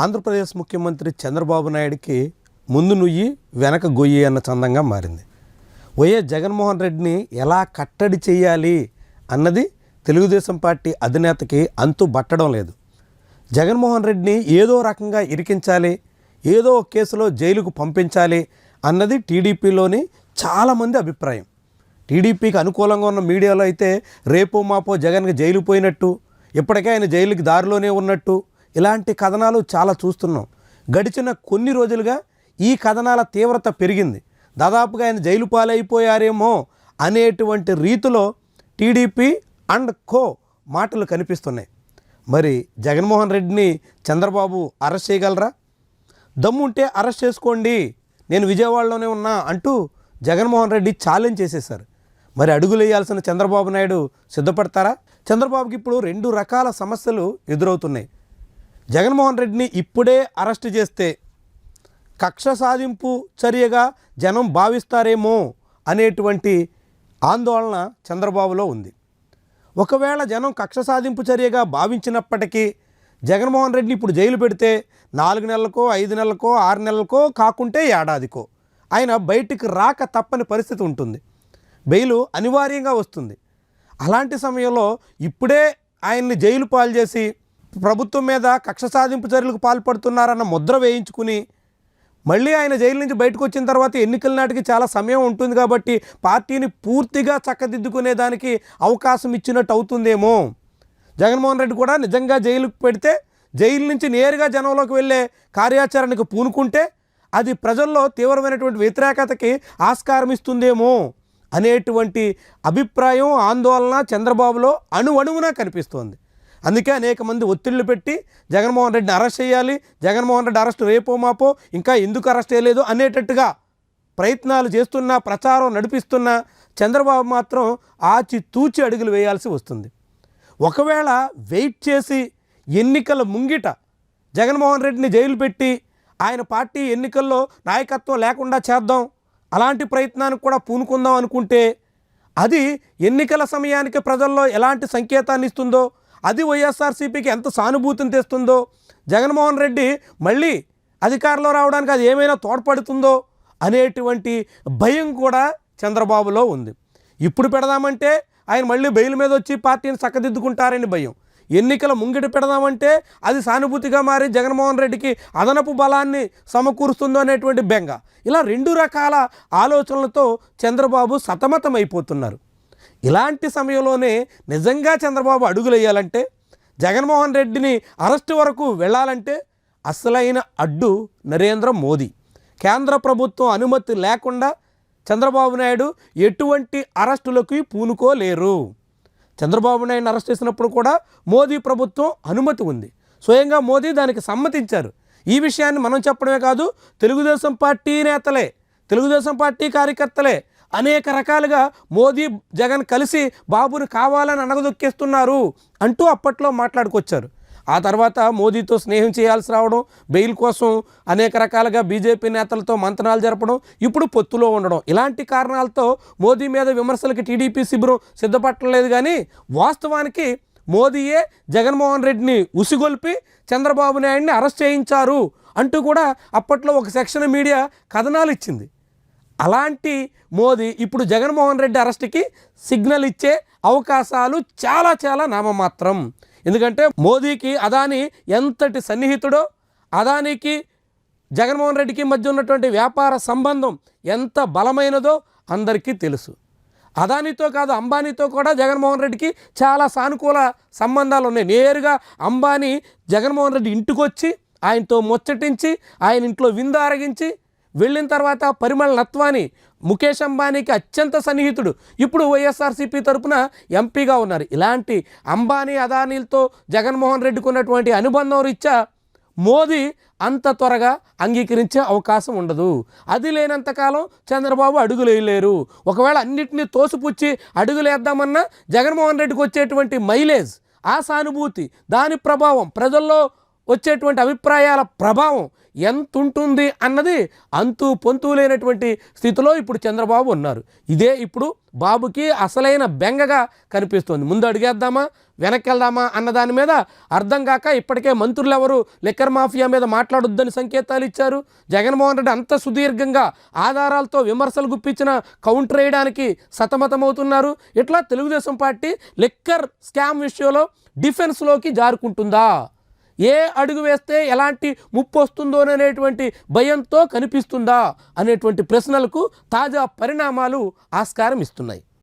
ఆంధ్రప్రదేశ్ ముఖ్యమంత్రి చంద్రబాబు నాయుడికి ముందు నుయ్యి వెనక గొయ్యి అన్న చందంగా మారింది. వైఎస్ జగన్మోహన్ రెడ్డిని ఎలా కట్టడి చేయాలి అన్నది తెలుగుదేశం పార్టీ అధినేతకి అంతు బట్టడం లేదు. జగన్మోహన్ రెడ్డిని ఏదో రకంగా ఇరికించాలి ఏదో కేసులో జైలుకు పంపించాలి అన్నది టీడీపీలోని చాలామంది అభిప్రాయం. టీడీపీకి అనుకూలంగా ఉన్న మీడియాలో అయితే రేపో మాపో జగన్కి జైలు పోయినట్టు ఇప్పటికే ఆయన జైలుకి దారిలోనే ఉన్నట్టు ఇలాంటి కథనాలు చాలా చూస్తున్నాం. గడిచిన కొన్ని రోజులుగా ఈ కథనాల తీవ్రత పెరిగింది. దాదాపుగా ఆయన జైలు పాలైపోయారేమో అనేటువంటి రీతిలో టీడీపీ అండ్ కో మాటలు కనిపిస్తున్నాయి. మరి జగన్మోహన్ రెడ్డిని చంద్రబాబు అరెస్ట్ చేయగలరా? దమ్ముంటే అరెస్ట్ చేసుకోండి నేను విజయవాడలోనే ఉన్నా అంటూ జగన్మోహన్ రెడ్డి ఛాలెంజ్ చేసేశారు. మరి అడుగులు వేయాల్సిన చంద్రబాబు నాయుడు సిద్ధపడతారా? చంద్రబాబుకి ఇప్పుడు రెండు రకాల సమస్యలు ఎదురవుతున్నాయి. జగన్మోహన్ రెడ్డిని ఇప్పుడే అరెస్ట్ చేస్తే కక్ష సాధింపు చర్యగా జనం భావిస్తారేమో అనేటువంటి ఆందోళన చంద్రబాబులో ఉంది. ఒకవేళ జనం కక్ష సాధింపు చర్యగా భావించినప్పటికీ జగన్మోహన్ రెడ్డిని ఇప్పుడు జైలు పెడితే నాలుగు నెలలకో ఐదు నెలలకో ఆరు నెలలకో కాకుంటే ఏడాదికో. ఆయన బయటికి రాక తప్పని పరిస్థితి ఉంటుంది. బెయిలు అనివార్యంగా వస్తుంది. అలాంటి సమయంలో ఇప్పుడే ఆయన్ని జైలు పాలు చేసి ప్రభుత్వం మీద కక్ష సాధింపు చర్యలకు పాల్పడుతున్నారన్న ముద్ర వేయించుకుని మళ్ళీ ఆయన జైలు నుంచి బయటకు వచ్చిన తర్వాత ఎన్నికల నాటికి చాలా సమయం ఉంటుంది కాబట్టి పార్టీని పూర్తిగా చక్కదిద్దుకునే దానికి అవకాశం ఇచ్చినట్టు అవుతుందేమో. జగన్మోహన్ రెడ్డి కూడా నిజంగా జైలుకు పెడితే జైలు నుంచి నేరుగా జనంలోకి వెళ్ళే కార్యాచరణకు పూనుకుంటే అది ప్రజల్లో తీవ్రమైనటువంటి వ్యతిరేకతకి ఆస్కారం ఇస్తుందేమో అనేటువంటి అభిప్రాయం ఆందోళన చంద్రబాబులో అణువణువున కనిపిస్తోంది. అందుకే అనేక మంది ఒత్తిళ్ళు పెట్టి జగన్మోహన్ రెడ్డిని అరెస్ట్ చేయాలి జగన్మోహన్ రెడ్డి అరెస్ట్ రేపో మాపో ఇంకా ఎందుకు అరెస్ట్ చేయలేదు అనేటట్టుగా ప్రయత్నాలు చేస్తున్నా ప్రచారం నడిపిస్తున్నా చంద్రబాబు మాత్రం ఆచి తూచి అడుగులు వేయాల్సి వస్తుంది. ఒకవేళ వెయిట్ చేసి ఎన్నికల ముంగిట జగన్మోహన్ రెడ్డిని జైలు పెట్టి ఆయన పార్టీ ఎన్నికల్లో నాయకత్వం లేకుండా చేద్దాం అలాంటి ప్రయత్నానికి కూడా పూనుకుందాం అనుకుంటే అది ఎన్నికల సమయానికి ప్రజల్లో ఎలాంటి సంకేతాన్ని ఇస్తుందో అది వైఎస్ఆర్సీపీకి ఎంత సానుభూతిని తెస్తుందో. జగన్మోహన్ రెడ్డి మళ్ళీ అధికారంలో రావడానికి అది ఏమైనా తోడ్పడుతుందో అనేటువంటి భయం కూడా చంద్రబాబులో ఉంది. ఇప్పుడు పెడదామంటే ఆయన మళ్ళీ బెయిల్ మీద వచ్చి పార్టీని చక్కదిద్దుకుంటారని భయం. ఎన్నికల ముంగిట పెడదామంటే అది సానుభూతిగా మారి జగన్మోహన్ రెడ్డికి అదనపు బలాన్ని సమకూరుస్తుందో అనేటువంటి బెంగ. ఇలా రెండు రకాల ఆలోచనలతో చంద్రబాబు సతమతమైపోతున్నారు. ఇలాంటి సమయంలోనే నిజంగా చంద్రబాబు అడుగులేయాలంటే జగన్మోహన్ రెడ్డిని అరెస్టు వరకు వెళ్ళాలంటే అసలైన అడ్డు నరేంద్ర మోదీ. కేంద్ర ప్రభుత్వం అనుమతి లేకుండా చంద్రబాబు నాయుడు ఎటువంటి అరెస్టులకు పూనుకోలేరు. చంద్రబాబు నాయుడు అరెస్ట్ చేసినప్పుడు కూడా మోదీ ప్రభుత్వం అనుమతి ఉంది. స్వయంగా మోదీ దానికి సమ్మతించారు. ఈ విషయాన్ని మనం చెప్పడమే కాదు తెలుగుదేశం పార్టీ నేతలే తెలుగుదేశం పార్టీ కార్యకర్తలే అనేక రకాలుగా మోదీ జగన్ కలిసి బాబుని కావాలని అనగదొక్కేస్తున్నారు అంటూ అప్పట్లో మాట్లాడుకొచ్చారు. ఆ తర్వాత మోదీతో స్నేహం చేయాల్సి రావడం బెయిల్ కోసం అనేక రకాలుగా బీజేపీ నేతలతో మంతనాలు జరపడం ఇప్పుడు పొత్తులో ఉండడం. ఇలాంటి కారణాలతో మోదీ మీద విమర్శలకి టీడీపీ శిబిరం సిద్ధపట్టలేదు కానీ వాస్తవానికి మోదీయే జగన్మోహన్ రెడ్డిని ఉసిగొల్పి చంద్రబాబు నాయుడిని అరెస్ట్ చేయించారు అంటూ కూడా అప్పట్లో ఒక సెక్షన్ మీడియా కథనాలు ఇచ్చింది. అలాంటి మోదీ ఇప్పుడు జగన్మోహన్ రెడ్డి అరెస్ట్కి సిగ్నల్ ఇచ్చే అవకాశాలు చాలా చాలా నామమాత్రం. ఎందుకంటే మోదీకి అదాని ఎంతటి సన్నిహితుడో అదానికి జగన్మోహన్ రెడ్డికి మధ్య ఉన్నటువంటి వ్యాపార సంబంధం ఎంత బలమైనదో అందరికీ తెలుసు. అదానితో కాదు అంబానీతో కూడా జగన్మోహన్ రెడ్డికి చాలా సానుకూల సంబంధాలు ఉన్నాయి. నేరుగా అంబానీ జగన్మోహన్ రెడ్డి ఇంటికొచ్చి ఆయనతో ముచ్చటించి ఆయన ఇంట్లో విందు ఆరగించి వెళ్ళిన తర్వాత పరిమళ నత్వాని ముఖేష్ అంబానీకి అత్యంత సన్నిహితుడు. ఇప్పుడు వైఎస్ఆర్సీపీ తరపున ఎంపీగా ఉన్నారు. ఇలాంటి అంబానీ అదానీలతో జగన్మోహన్ రెడ్డికి ఉన్నటువంటి అనుబంధం రీత్యా మోదీ అంత త్వరగా అంగీకరించే అవకాశం ఉండదు. అది లేనంతకాలం చంద్రబాబు అడుగులు వేయలేరు ఒకవేళ అన్నిటినీ తోసిపుచ్చి అడుగులేద్దామన్నా జగన్మోహన్ రెడ్డికి వచ్చేటువంటి మైలేజ్ ఆ సానుభూతి దాని ప్రభావం ప్రజల్లో వచ్చేటువంటి అభిప్రాయాల ప్రభావం ఎంత ఉంటుంది అన్నది అంతు పొంతు లేనటువంటి స్థితిలో ఇప్పుడు చంద్రబాబు ఉన్నారు. ఇదే ఇప్పుడు బాబుకి అసలైన బెంగగా కనిపిస్తోంది. ముందు అడిగేద్దామా? వెనక్కి వెళ్దామా అన్న దాని మీద అర్థం కాక ఇప్పటికే మంత్రులు ఎవరు లిక్కర్ మాఫియా మీద మాట్లాడొద్దని సంకేతాలు ఇచ్చారు. జగన్మోహన్ రెడ్డి అంత సుదీర్ఘంగా ఆధారాలతో విమర్శలు గుప్పించిన కౌంటర్ వేయడానికి సతమతమవుతున్నారు. ఇట్లా తెలుగుదేశం పార్టీ లిక్కర్ స్కామ్ విషయంలో డిఫెన్స్లోకి జారుకుంటుందా? ఏ అడుగు వేస్తే ఎలాంటి ముప్పు వస్తుందో అనేటువంటి భయంతో కనిపిస్తుందా అనేటువంటి ప్రశ్నలకు తాజా పరిణామాలు ఆస్కారం ఇస్తున్నాయి.